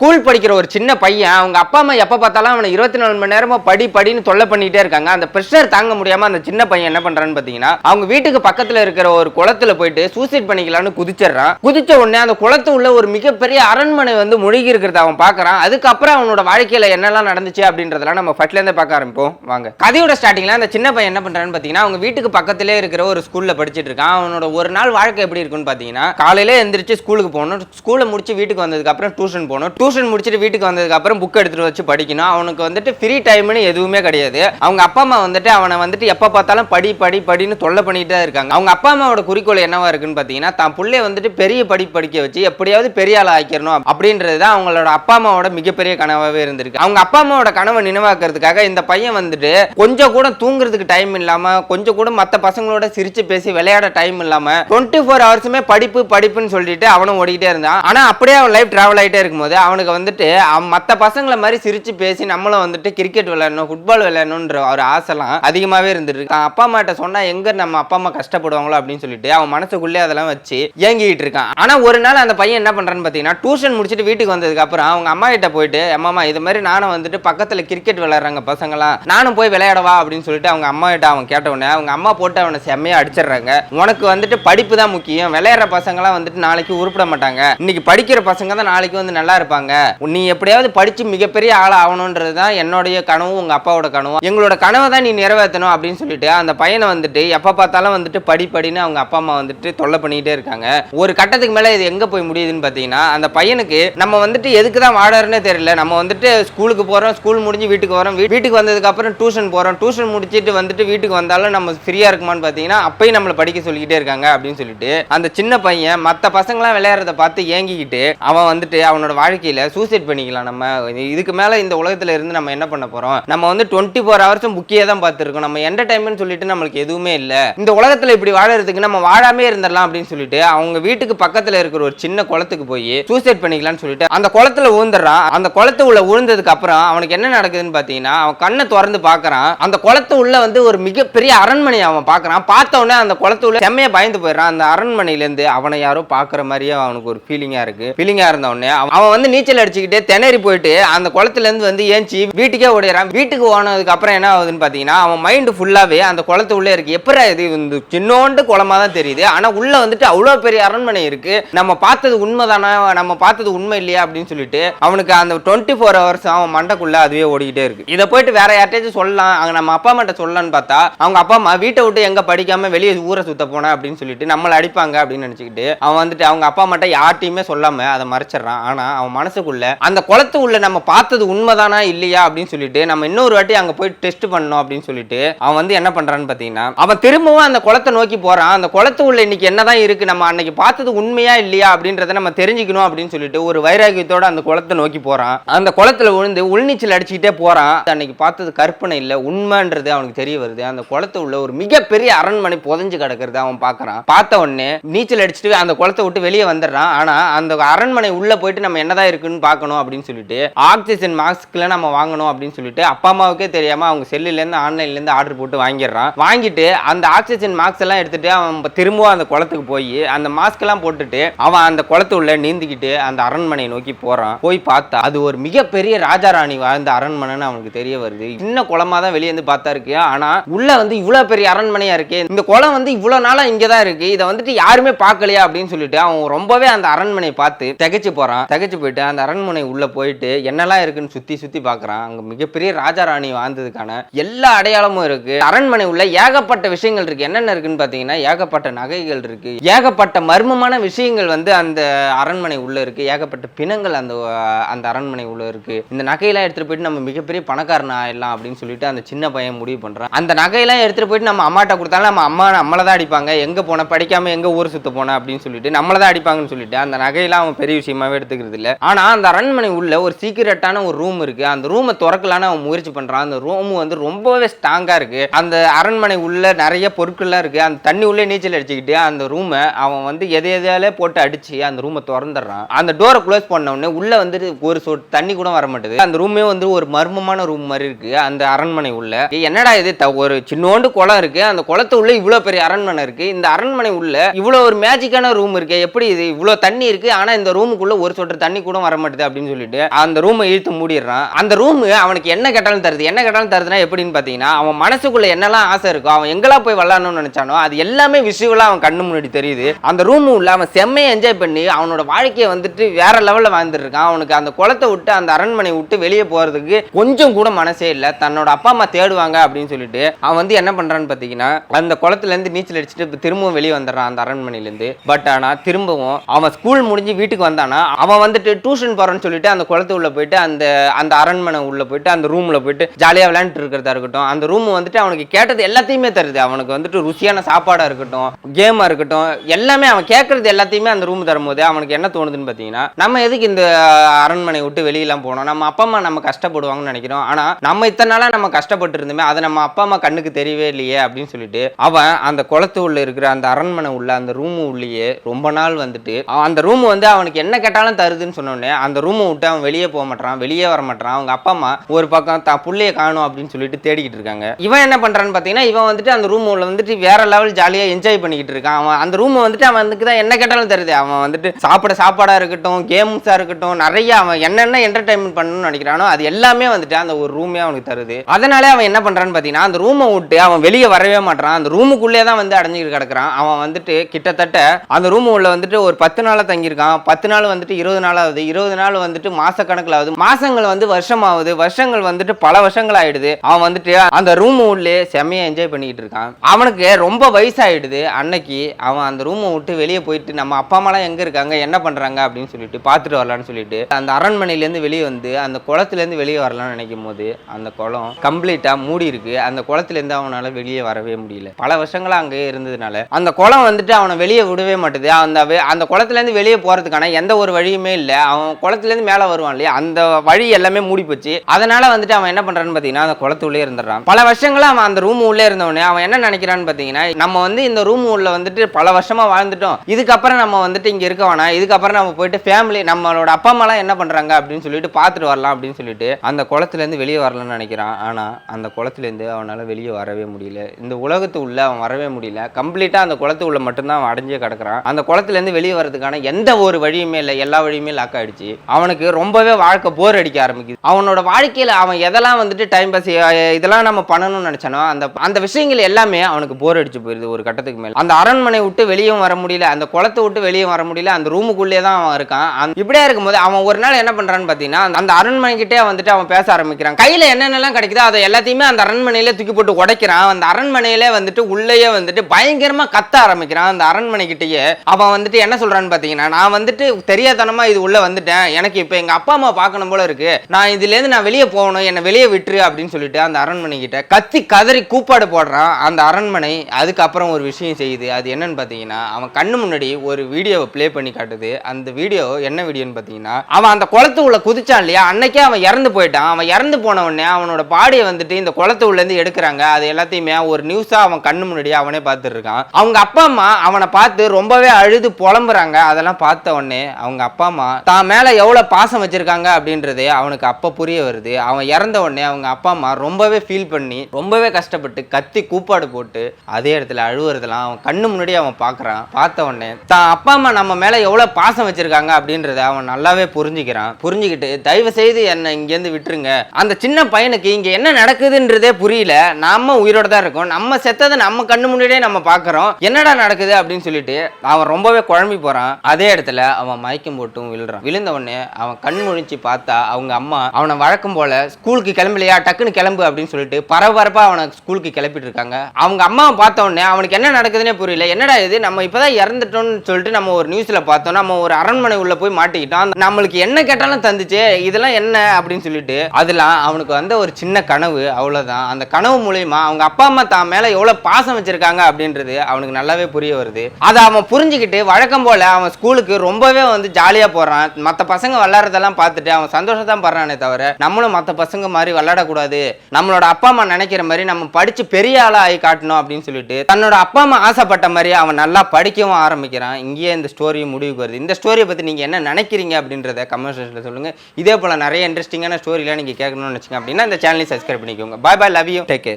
School படிக்கிற ஒரு சின்ன பையன் அவங்க அப்பா அம்மா எப்போ பார்த்தாலும் அவனை இருபத்தி நாலு மணி நேரமும் படி படின்னு தொல்லை பண்ணிகிட்டே இருக்காங்க. அந்த ப்ரெஷர் தாங்க முடியாமல் அந்த சின்ன பையன் என்ன பண்ணுறான்னு பார்த்தீங்கன்னா அவங்க வீட்டுக்கு பக்கத்தில் இருக்கிற ஒரு குளத்துல போயிட்டு சூசைட் பண்ணிக்கலான்னு குதிச்சிடுறான். குதிச்ச உடனே அந்த குளத்து உள்ள ஒரு மிகப்பெரிய அரண்மனை வந்து முழுகி இருக்கிறத அவன் பார்க்கறான். அதுக்கப்புறம் அவனோட வாழ்க்கையில் என்னெல்லாம் நடந்துச்சு அப்படின்றதெல்லாம் நம்ம ஃபர்ஸ்ட்ல பார்க்க ஆரம்பிப்போம். வாங்க. கதையோட ஸ்டார்டிங்கில் அந்த சின்ன பையன் என்ன பண்ணுறான்னு பார்த்தீங்கன்னா அவங்க வீட்டுக்கு பக்கத்திலே இருக்கிற ஒரு ஸ்கூலில் படிச்சுட்டு இருக்கான். அவனோட ஒரு நாள் வாழ்க்கை எப்படி இருக்குன்னு பார்த்தீங்கன்னா காலையிலே எந்திரிச்சு ஸ்கூலுக்கு போகணும். ஸ்கூலை முடிச்சு வீட்டுக்கு வந்ததுக்கப்புறம் டியூஷன் போகணும். டியூஷன் முடிச்சுட்டு வீட்டுக்கு வந்ததுக்கு அப்புறம் புக் எடுத்துட்டு வச்சு படிக்கணும். அவனுக்கு வந்துட்டு ஃப்ரீ டைம்னு எதுவுமே கிடையாது. அவங்க அப்பா அம்மா வந்துட்டு அவனை வந்துட்டு எப்போ பார்த்தாலும் படி படி படின்னு தொல்லை பண்ணிட்டு தான் இருக்காங்க. அவங்க அப்பா அம்மாவோட குறிக்கோள் என்னவா இருக்குன்னு பார்த்தீங்கன்னா தான் பிள்ளைய வந்துட்டு பெரிய படி படிக்க வச்சு எப்படியாவது பெரிய ஆள் ஆக்கிடணும் அப்படின்றது தான் அவங்களோட அப்பா அம்மாவோட மிகப்பெரிய கனவாகவே இருந்திருக்கு. அவங்க அப்பா அம்மாவோட கனவை நினைவாக்குறதுக்காக இந்த பையன் வந்துட்டு கொஞ்சம் கூட தூங்குறதுக்கு டைம் இல்லாம கொஞ்சம் கூட மற்ற பசங்களோட சிரிச்சு பேசி விளையாட டைம் இல்லாம டுவெண்ட்டி ஃபோர் ஹவர்ஸுமே படிப்பு படிப்புன்னு சொல்லிட்டு அவனும் ஓடிக்கிட்டே இருந்தான். ஆனா அப்படியே அவன் லைஃப் டிராவல் ஆகிட்டே இருக்கும்போது அவனுக்கு வந்துட்டு அவன் மற்ற பசங்களை மாதிரி சிரிச்சு பேசி நம்மளும் வந்துட்டு கிரிக்கெட் விளையாடணும் ஃபுட்பால் விளையாடணுன்ற ஒரு ஆசைலாம் அதிகமாகவே இருந்துட்டு இருக்கான். அப்பா அம்மாட்ட சொன்னால் எங்கே நம்ம அப்பா அம்மா கஷ்டப்படுவாங்களோ? அப்படின்னு சொல்லிட்டு அவன் மனசுக்குள்ளே அதெல்லாம் வச்சு ஏங்கிட்டு இருக்கான். ஆனால் ஒரு நாள் அந்த பையன் என்ன பண்ணுறான்னு பார்த்தீங்கன்னா டியூஷன் முடிச்சுட்டு வீட்டுக்கு வந்ததுக்கு அப்புறம் அவங்க அம்மா கிட்ட போயிட்டு அம்மா இது மாதிரி நானும் வந்துட்டு பக்கத்தில் கிரிக்கெட் விளையாடுறாங்க பசங்களாம். நானும் போய் விளையாடவா அப்படின்னு சொல்லிட்டு அவங்க அம்மா கிட்ட அவன் கேட்ட உடனே அவங்க அம்மா போட்டு அவனை செம்மையாக அடிச்சிடுறாங்க. உனக்கு வந்துட்டு படிப்பு தான் முக்கியம். விளையாடுற பசங்களாம் வந்துட்டு நாளைக்கு உருப்பிட மாட்டாங்க. இன்னைக்கு படிக்கிற பசங்க தான் நாளைக்கு வந்து நல்லா இருப்பாங்க. நீ எப்படியாவது படிச்சு மிகப்பெரிய ஆள் ஆகணுன்றது தான் என்னுடைய கனவும் உங்க அப்பாவோட கனவும். எங்களோட கனவை தான் நீ நிறைவேற்றணும் அப்படின்னு சொல்லிட்டு அந்த பையனை வந்துட்டு எப்ப பார்த்தாலும் வந்துட்டு படிப்படின்னு அவங்க அப்பா அம்மா வந்துட்டு தொல்லை பண்ணிக்கிட்டே இருக்காங்க. ஒரு கட்டத்துக்கு மேல இது எங்க போய் முடியுதுன்னு பாத்தீங்கன்னா அந்த பையனுக்கு நம்ம வந்துட்டு எதுக்கு தான் வாடறனே தெரியல. நம்ம வந்துட்டு ஸ்கூலுக்கு போறோம் ஸ்கூல் முடிஞ்சு வீட்டுக்கு வரோம். வீட்டுக்கு வந்ததுக்கு அப்புறம் டியூஷன் போறோம். டியூஷன் முடிச்சிட்டு வந்துட்டு வீட்டுக்கு வந்தாலும் நம்ம ஃப்ரீயா இருக்குமான்னு பாத்தீங்கன்னா அப்பயும் நம்மளை படிக்க சொல்லிக்கிட்டே இருக்காங்க அப்படின்னு சொல்லிட்டு அந்த சின்ன பையன் மத்த பசங்களாம் விளையாடுறத பார்த்து ஏங்கிக்கிட்டு அவன் வந்துட்டு அவனோட வாழ்க்கையில சூசைட் பண்ணிக்கலாம் நம்ம. இதுக்கு மேல இந்த உலகத்துல இருந்து நம்ம என்ன பண்ண போறோம்? நம்ம வந்து டுவெண்ட்டி ஃபோர் ஹவர்ஸும் புக்கியே தான் பார்த்துருக்கோம். நம்ம என்டர்டைன்மெண்ட் சொல்லிட்டு நம்மளுக்கு எதுவுமே இல்லை. இந்த உலகத்துல இப்படி வாழறதுக்கு நம்ம வாழாமே இருந்துடலாம் அப்படின்னு சொல்லிட்டு அவங்க வீட்டுக்கு பக்கத்துல இருக்கிற ஒரு சின்ன குளத்துக்கு போய் சூசைட் பண்ணிக்கலாம்னு சொல்லிட்டு அந்த குளத்துல விழுந்துடுறான். அந்த குளத்து உள்ள விழுந்ததுக்கு அப்புறம் அவனுக்கு என்ன நடக்குதுன்னு பார்த்தீங்கன்னா அவன் கண்ணை திறந்து பார்க்குறான். அந்த குளத்து உள்ள வந்து ஒரு மிகப்பெரிய அரண்மனை அவன் பார்க்கறான். பார்த்த உடனே அந்த குளத்து உள்ள செம்மையா பயந்து போயிடுறான். அந்த அரண்மனையிலேருந்து அவனை யாரோ பார்க்குற மாதிரியே அவனுக்கு ஒரு ஃபீலிங்கா இருக்கு. ஃபீலிங்காக இருந்தவொடனே அவன் வந்து நீச்சல் அடிச்சுக்கிட்டே திணறி போயிட்டு அந்த குளத்துல இருந்து வந்து ஏஞ்சி வீட்டுக்கே ஓடிறான் வீட்டுக்கு ஓனதுக்கு அப்புறம் என்ன ஆகுதுன்னு பார்த்தீங்கன்னா அவன் மைண்டு ஃபுல்லாகவே அந்த குளத்து உள்ளே இருக்கு. எப்பரா இது வந்து சின்னோண்டு குளமா தான் தெரியுது. ஆனால் உள்ளே வந்துட்டு அவ்வளோ பெரிய அரண்மனை இருக்கு. நம்ம பார்த்தது உண்மை தானே நம்ம பார்த்தது உண்மை இல்லையா? அப்படின்னு சொல்லிட்டு அவனுக்கு அந்த டுவெண்ட்டி ஃபோர் ஹவர்ஸ் அவன் மண்டைக்குள்ளே அதுவே ஓடிக்கிட்டே இருக்கு. இதை போயிட்டு வேற யார்ட்டாச்சும் சொல்லலாம். அங்கே நம்ம அப்பா அம்மாட்ட சொல்லலாம்னு பார்த்தா அவங்க அப்பா அம்மா வீட்டை விட்டு எங்கே படிக்காமல் வெளியே ஊரை சுத்த போன அப்படின்னு சொல்லிட்டு நம்மளை அடிப்பாங்க அப்படின்னு நினச்சிக்கிட்டு அவன் வந்துட்டு அவங்க அப்பா அம்மாட்ட யார்ட்டையுமே சொல்லாமல் அதை மறைச்சிடறான். ஆனால் அவன் மனசுக்குள்ள அந்த குளத்து உள்ள நம்ம பார்த்தது உண்மைதானா இல்லையா அப்படின்னு சொல்லிட்டு நம்ம இன்னொரு வாட்டி அங்க போய் டெஸ்ட் பண்ணோம் அப்படின்னு சொல்லிட்டு அவன் வந்து என்ன பண்றான்னு பாத்தீங்கன்னா அவன் திரும்பவும் அந்த குளத்தை நோக்கி போறான். அந்த குளத்து உள்ள இன்னைக்கு என்னதான் இருக்கு நம்ம அன்னைக்கு பார்த்தது உண்மையா இல்லையா அப்படின்றத நம்ம தெரிஞ்சுக்கணும் அப்படின்னு சொல்லிட்டு ஒரு வைராகியத்தோட அந்த குளத்தை நோக்கி போறான். அந்த குளத்துல விழுந்து உள்நீச்சல் அடிச்சுக்கிட்டே போறான். அன்னைக்கு பார்த்தது கற்பனை இல்ல உண்மைன்றது அவனுக்கு தெரிய வருது. அந்த குளத்து உள்ள ஒரு மிகப்பெரிய அரண்மனை புதஞ்சு கிடக்குறது அவன் பார்க்கறான். பார்த்த உடனே நீச்சல் அடிச்சுட்டு அந்த குளத்தை விட்டு வெளியே வந்துடுறான். ஆனா அந்த அரண்மனை உள்ள போயிட்டு நம்ம என்னதான் இருக்குன்னு பார்க்கணும் அப்படின்னு சொல்லிட்டு ஆக்சிஜன் மாஸ்க்ல நம்ம வாங்கணும் அப்படின்னு சொல்லிட்டு அப்பா அம்மாவுக்கே தெரியாம அவங்க செல்லுல இருந்து ஆன்லைன்ல இருந்து ஆர்டர் போட்டு வாங்கிடுறான். வாங்கிட்டு அந்த ஆக்சிஜன் மாஸ்க் எல்லாம் எடுத்துட்டு அவன் திரும்பவும் அந்த குளத்துக்கு போய் அந்த மாஸ்க் எல்லாம் போட்டுட்டு அவன் அந்த குளத்துள்ள நீந்திக்கிட்டு அந்த அரண்மனையை நோக்கி போறான். போய் பார்த்தா அது ஒரு மிகப்பெரிய ராஜா ராணி வாழ்ந்த அரண்மனைன்னு அவனுக்கு தெரிய வருது. சின்ன குளமா தான் வெளியே இருந்து பார்த்தா இருக்கு. ஆனா உள்ள வந்து இவ்வளவு பெரிய அரண்மனையா இருக்கு. இந்த குளம் வந்து இவ்வளவு நாளா இங்கதான் இருக்கு. இதை வந்துட்டு யாருமே பார்க்கலையா அப்படின்னு சொல்லிட்டு அவன் ரொம்பவே அந்த அரண்மனையை பார்த்து திகைச்சு போறான். திகைச்சு போயிட்டு அந்த அரண்மனை உள்ளே போயிட்டு என்னெல்லாம் இருக்குன்னு சுற்றி சுற்றி பார்க்குறான் அங்கே மிகப்பெரிய ராஜா ராணி வாழ்ந்ததுக்கான எல்லா அடையாளமும் இருக்கு. அரண்மனை உள்ள ஏகப்பட்ட விஷயங்கள் இருக்கு. என்னென்ன இருக்குன்னு பார்த்தீங்கன்னா ஏகப்பட்ட நகைகள் இருக்குது ஏகப்பட்ட மர்மமான விஷயங்கள் வந்து அந்த அரண்மனை உள்ளே இருக்கு. ஏகப்பட்ட பிணங்கள் அந்த அந்த அரண்மனை உள்ளே இருக்கு. இந்த நகையெல்லாம் எடுத்துட்டு போயிட்டு நம்ம மிகப்பெரிய பணக்காரன் ஆயிடலாம் அப்படின்னு சொல்லிட்டு அந்த சின்ன பையன் முடிவு பண்ணுறான் அந்த நகையெல்லாம் எடுத்துட்டு போயிட்டு நம்ம அம்மாட்ட கொடுத்தாலும் நம்ம அம்மா நம்மளை தான் அடிப்பாங்க. எங்கே போன? படிக்காமல் எங்கே ஊர் சுற்ற போன? அப்படின்னு சொல்லிட்டு நம்மளை தான் அடிப்பாங்கன்னு சொல்லிட்டு அந்த நகையெல்லாம் அவன் பெரிய விஷயமாவே எடுத்துக்கிறது இல்ல. ஆனால் அந்த அரண்மனை உள்ள ஒரு சீக்கிரட்டான ஒரு ரூம் இருக்கு. அந்த ரூமை திறக்கலான்னு அவன் முயற்சி பண்ணுறான் அந்த ரூம் வந்து ரொம்பவே ஸ்ட்ராங்காக இருக்கு. அந்த அரண்மனை உள்ள நிறைய பொருட்கள்லாம் இருக்குது அந்த தண்ணி உள்ளே நீச்சல் அடிச்சுக்கிட்டு அந்த ரூமை அவன் வந்து எதை எதையாலே போட்டு அடிச்சு அந்த ரூமை திறந்துடுறான். அந்த டோரை க்ளோஸ் பண்ண உடனே உள்ள வந்துட்டு ஒரு சொட்டு தண்ணி கூட வர மாட்டேது அந்த ரூமே வந்து ஒரு மர்மமான ரூம் மாதிரி இருக்கு அந்த அரண்மனை உள்ள. என்னடா இது? த- ஒரு சின்னோண்டு குளம் இருக்கு. அந்த குளத்து உள்ள இவ்வளோ பெரிய அரண்மனை இருக்கு. இந்த அரண்மனை உள்ள இவ்வளோ ஒரு மேஜிக்கான ரூம் இருக்கு. எப்படி இது? இவ்வளோ தண்ணி இருக்கு. ஆனால் இந்த ரூமுக்குள்ள ஒரு சொட்டு தண்ணி கூட வர மாட்டேது அப்படின்னு சொல்லிட்டு அந்த ரூமை இழுத்து மூடிடுறான். அந்த ரூம் அவனுக்கு என்ன கேட்டாலும் தருது. என்ன கேட்டாலும் தருதுன்னா எப்படின்னு பார்த்தீங்கன்னா அவன் மனசுக்குள்ள என்னெல்லாம் ஆசை இருக்கோ அவன் எங்கெல்லாம் போய் விளாடணும்னு நினைச்சானோ அது எல்லாமே விஷுவலாக அவன் கண்ணு முன்னாடி தெரியுது. அந்த ரூம் உள்ள அவன் செம்மையை என்ஜாய் பண்ணி அவனோட வாழ்க்கையை வந்துட்டு வேற லெவலில் வாழ்ந்துட்டு இருக்கான். அவனுக்கு அந்த குளத்தை விட்டு அந்த அரண்மனை விட்டு வெளியே போகிறதுக்கு கொஞ்சம் கூட மனசே இல்லை. தன்னோட அப்பா அம்மா தேடுவாங்க அப்படின்னு சொல்லிட்டு அவன் வந்து என்ன பண்ணுறான்னு பார்த்தீங்கன்னா அந்த குளத்துலேருந்து நீச்சல் அடிச்சுட்டு திரும்பவும் வெளியே வந்துடுறான் அந்த அரண்மனையிலேருந்து பட் ஆனால் திரும்பவும் அவன் ஸ்கூல் முடிஞ்சு வீட்டுக்கு வந்தானா அவன் வந்துட்டு டியூஷன் போறேன்னு சொல்லிட்டு அந்த குளத்து உள்ள போயிட்டு அந்த அந்த அரண்மனை உள்ள போயிட்டு அந்த ரூம்ல போயிட்டு ஜாலியாக விளையாண்டுட்டு இருக்கிறதா இருக்கட்டும். அந்த ரூம் வந்துட்டு அவனுக்கு கேட்டது எல்லாத்தையுமே தருது. அவனுக்கு வந்துட்டு ருசியான சாப்பாடா இருக்கட்டும் கேமா இருக்கட்டும் எல்லாமே அவன் கேட்கறது எல்லாத்தையுமே அந்த ரூம் தரும்போது அவனுக்கு என்ன தோணுதுன்னு பார்த்தீங்கன்னா நம்ம எதுக்கு இந்த அரண்மனை விட்டு வெளியெல்லாம் போனோம்? நம்ம அப்பா அம்மா நம்ம கஷ்டப்படுவாங்கன்னு நினைக்கிறோம். ஆனா நம்ம இத்தனை நாளா நம்ம கஷ்டப்பட்டு இருந்தோமே அதை நம்ம அப்பா அம்மா கண்ணுக்கு தெரியவே இல்லையே அப்படின்னு சொல்லிட்டு அவன் அந்த குளத்து உள்ள இருக்கிற அந்த அரண்மனை உள்ள அந்த ரூம் உள்ளேயே ரொம்ப நாள் வந்துட்டு அவன் அந்த ரூம் வந்து அவனுக்கு என்ன கேட்டாலும் தருதுன்னு சொன்னோடனே அந்த ரூமை விட்டு அவன் வெளியே போக மாட்டான் வெளியே வர மாட்டான் அவங்க அப்பா அம்மா ஒரு பக்கம் தான் புள்ளைய காணும் அப்படின்னு சொல்லிட்டு தேடிக்கிட்டு இருக்காங்க. இவன் என்ன பண்ணுறான்னு பார்த்தீங்கன்னா இவன் வந்துட்டு அந்த ரூம் உள்ள வந்துட்டு வேற லெவல் ஜாலியா என்ஜாய் பண்ணிக்கிட்டு இருக்கான். அவன் அந்த ரூமை வந்துட்டு அவனுக்கு தான் என்ன கேட்டாலும் தருது அவன் வந்துட்டு சாப்பிட சாப்பாடா இருக்கட்டும் கேம்ஸா இருக்கட்டும் நிறைய அவன் என்னென்ன என்டர்டைன்மெண்ட் பண்ணணும்னு நினைக்கிறானோ அது எல்லாமே வந்துட்டு அந்த ஒரு ரூமே அவனுக்கு தருது. அதனாலே அவன் என்ன பண்ணுறான்னு பார்த்தீங்கன்னா அந்த ரூமை விட்டு அவன் வெளியே வரவே மாட்டான் அந்த ரூமுக்குள்ளே தான் வந்து அடைஞ்சிட்டு கிடக்குறான். அவன் வந்துட்டு கிட்டத்தட்ட அந்த ரூம் உள்ள வந்துட்டு ஒரு பத்து நாளாக தங்கியிருக்கான். பத்து நாள் வந்துட்டு இருபது நாளாவது ஆகுது இருபது நாள் வந்துட்டு மாச கணக்கில் ஆகுது மாசங்கள் வந்து வருஷம் ஆகுது வருஷங்கள் வந்துட்டு பல வருஷங்கள் ஆயிடுது அவன் வந்துட்டு அந்த ரூம் உள்ளே செம்மையா என்ஜாய் பண்ணிக்கிட்டு இருக்கான். அவனுக்கு ரொம்ப வயசாயிடுது. அன்னைக்கு அவன் அந்த ரூமை விட்டு வெளியே போயிட்டு நம்ம அப்பா அம்மாலாம் எங்க இருக்காங்க? என்ன பண்றாங்க? அப்படின்னு சொல்லிட்டு பார்த்துட்டு வரலான்னு சொல்லிட்டு அந்த அரண்மனையிலேருந்து வெளியே வந்து அந்த குளத்துலேருந்து வெளியே வரலாம்னு நினைக்கும் போது அந்த குளம் கம்ப்ளீட்டா மூடி இருக்கு. அந்த குளத்துலேருந்து அவனால வெளியே வரவே முடியல. பல வருஷங்களா அங்கேயே இருந்ததுனால. அந்த குளம் வந்துட்டு அவனை வெளியே விடவே மாட்டேது. அந்த அந்த குளத்துலேருந்து வெளியே போறதுக்கான எந்த ஒரு வழியுமே இல்லை. அவன் குளத்துலேருந்து மேலே வருவான் இல்லையா? அந்த வழி எல்லாமே மூடி போச்சு அதனால வந்துட்டு அவன் என்ன பண்ணுறான்னு பார்த்தீங்கன்னா அந்த குளத்துள்ளே இருந்துடுறான். பல வருஷங்களாக அவன் அந்த ரூம் உள்ளே இருந்தவனே அவன் என்ன நினைக்கிறான்னு பார்த்தீங்கன்னா நம்ம வந்து இந்த ரூம் உள்ள வந்துட்டு பல வருஷமாக வாழ்ந்துட்டோம். இதுக்கப்புறம் நம்ம வந்துட்டு இங்கே இருக்க வேணாம். இதுக்கப்புறம் நம்ம போயிட்டு ஃபேமிலி நம்மளோட அப்பா அம்மாலாம் என்ன பண்ணுறாங்க அப்படின்னு சொல்லிட்டு பார்த்துட்டு வரலாம் அப்படின்னு சொல்லிட்டு அந்த குளத்துலேருந்து வெளியே வரலாம்னு நினைக்கிறான். ஆனால் அந்த குளத்துலேருந்து அவனால் வெளியே வரவே முடியல. இந்த உலகத்து உள்ள அவன் வரவே முடியல. கம்ப்ளீட்டாக அந்த குளத்து உள்ள மட்டும்தான் அவன் அடைஞ்சே கிடக்குறான். அந்த குளத்துலேருந்து வெளியே வரதுக்கான எந்த ஒரு வழியுமே இல்லை. எல்லா வழியுமே லாக் ஆயிடுச்சு. அவனுக்கு ரொம்பவே வாழ்க்கை போர் அடிக்க ஆரம்பிக்குது. அவனோட வாழ்க்கையில அவன் எதெல்லாம் வந்துட்டு டைம் பாஸ் இதெல்லாம் நம்ம பண்ணணும்னு நினைச்சானோ அந்த அந்த விஷயங்கள் எல்லாமே அவனுக்கு போர் அடிச்சு போயிருது ஒரு கட்டத்துக்கு மேல. அந்த அரண்மனை விட்டு வெளியும் வர முடியல அந்த குளத்தை விட்டு வெளியே வர முடியல அந்த ரூமுக்குள்ளே தான் அவன் இருக்கான். அந்த- இப்படியே இருக்கும்போது அவன் ஒரு நாள் என்ன பண்றான்னு பார்த்தீங்கன்னா அந்த- அரண்மனை அரண்மனைக்கிட்டே வந்துட்டு அவன் பேச ஆரம்பிக்கிறான். கையில என்னென்னலாம் கிடைக்குதோ அதை எல்லாத்தையுமே அந்த அரண்மனையில தூக்கி போட்டு உடைக்கிறான். அந்த அரண்மனையில வந்துட்டு உள்ளேயே வந்துட்டு பயங்கரமா கத்த ஆரம்பிக்கிறான். அந்த அரண்மனைக்கிட்டேயே அவன் வந்துட்டு என்ன சொல்றான்னு பார்த்தீங்கன்னா நான் வந்துட்டு தெரியாதனமா இது உள்ள வந்துட்டேன். எனக்கு இப்போ எங்க அப்பா அம்மா பார்க்கணும் போல இருக்கு. நான் இதுல இருந்து நான் வெளியே போகணும் என்னை வெளியே விட்டுரு அப்படின்னு சொல்லிட்டு அந்த அரண்மனை கிட்ட கத்தி கதறி கூப்பாடு போடுறான் அந்த அரண்மனை. அதுக்கப்புறம் ஒரு விஷயம் செய்யுது. அது என்னன்னு பார்த்தீங்கன்னா அவன் கண்ணு முன்னாடி ஒரு வீடியோவை ப்ளே பண்ணி காட்டுது. அந்த வீடியோ என்ன வீடியோன்னு பார்த்தீங்கன்னா அவன் அந்த குளத்து உள்ள குதிச்சான் இல்லையா? அன்னைக்கே அவன் இறந்து போயிட்டான். அவன் இறந்து போன உடனே அவனோட பாடியை வந்துட்டு இந்த குளத்து உள்ள இருந்து எடுக்கிறாங்க. அது எல்லாத்தையுமே ஒரு நியூஸா அவன் கண்ணு முன்னாடி அவனே பார்த்துட்டு இருக்கான் அவங்க அப்பா அம்மா அவனை பார்த்து ரொம்பவே அழுது புலம்புறாங்க. அதெல்லாம் பார்த்த உடனே அவங்க அப்பா அம்மா தான் மேல எவ்வளவு பாசம் வச்சிருக்காங்க அப்படின்றது அவனுக்கு அப்ப புரிய வருது. அவன் இறந்த உடனே அவங்க அப்பா அம்மா ரொம்பவே ஃபீல் பண்ணி ரொம்பவே கஷ்டப்பட்டு கத்தி கூப்பாடு போட்டு அதே இடத்துல அழுவுறதெல்லாம் அவன் கண்ணு முன்னாடி அவன் பார்க்குறான் பார்த்த உடனே தான் அப்பா அம்மா நம்ம மேல எவ்வளவு பாசம் வச்சிருக்காங்க அப்படின்றத அவன் நல்லாவே புரிஞ்சுக்கிறான். புரிஞ்சுக்கிட்டு தயவு செய்து என்னை இங்கேருந்து விட்டுருங்க. அந்த சின்ன பையனுக்கு இங்க என்ன நடக்குதுன்றதே புரியல. நாம உயிரோட தான் இருக்கோம். நம்ம செத்ததை நம்ம கண்ணு முன்னாடியே நம்ம பார்க்குறோம் என்னடா நடக்குது? அப்படின்னு சொல்லிட்டு அவன் ரொம்பவே குழம்பி போறான். அதே இடத்துல அவன் மயக்கம் போட்டும் விழுறான். விழுந்த உடனே அவன் கண் முழிச்சு பார்த்தா அவங்க அம்மா அவனை வழக்கம் போல ஸ்கூலுக்கு கிளம்பலையா? டக்குன்னு கிளம்பு அப்படின்னு சொல்லிட்டு பரபரப்பா அவனை ஸ்கூலுக்கு கிளப்பிட்டு இருக்காங்க அவங்க அம்மாவை பார்த்த உடனே அவனுக்கு என்ன நடக்குதுன்னே புரியல. என்னடா இது? நம்ம இப்பதான் இறந்துட்டோம்னு சொல்லிட்டு நம்ம ஒரு நியூஸ்ல பார்த்தோம். நம்ம ஒரு அரண்மனை உள்ள போய் மாட்டிக்கிட்டோம். நம்மளுக்கு என்ன கேட்டாலும் தந்துச்சு இதெல்லாம் என்ன அப்படின்னு சொல்லிட்டு அதெல்லாம் அவனுக்கு வந்த ஒரு சின்ன கனவு. அவ்வளவுதான். அந்த கனவு மூலியமா அவங்க அப்பா அம்மா தான் மேல எவ்வளவு பாசம் வச்சிருக்காங்க அப்படின்றது அவனுக்கு நல்லாவே புரிய வருது. அதை அவன் புரிஞ்சுக்கிட்டு வழக்கம் போல அவன் ஸ்கூலுக்கு ரொம்பவே வந்து ஜாலியா போறான். மற்ற பசங்க விளாட்றதெல்லாம் பார்த்துட்டு அவன் சந்தோஷம் தான் படுறானே தவிர நம்மளும் மற்ற பசங்க மாதிரி விளையாடக்கூடாது. நம்மளோட அப்பா அம்மா நினைக்கிற மாதிரி நம்ம படித்து பெரிய ஆளாக ஆகி காட்டணும் அப்படின்னு சொல்லிட்டு தன்னோட அப்பா அம்மா ஆசைப்பட்ட மாதிரி அவன் நல்லா படிக்கவும் ஆரம்பிக்கிறான். இங்கேயே இந்த ஸ்டோரி முடிவுக்கு வருது இந்த ஸ்டோரியை பற்றி நீங்கள் என்ன நினைக்கிறீங்க அப்படின்றத கமெண்ட் செக்ஷன்ல இதே போல் நிறைய இன்ட்ரெஸ்டிங்கான ஸ்டோரிலாம் நீங்கள் கேட்கணும்னு வச்சுங்க அப்படின்னா இந்த சேனலை சப்ஸ்கிரைப் பண்ணிக்கோங்க. Bye bye love you take care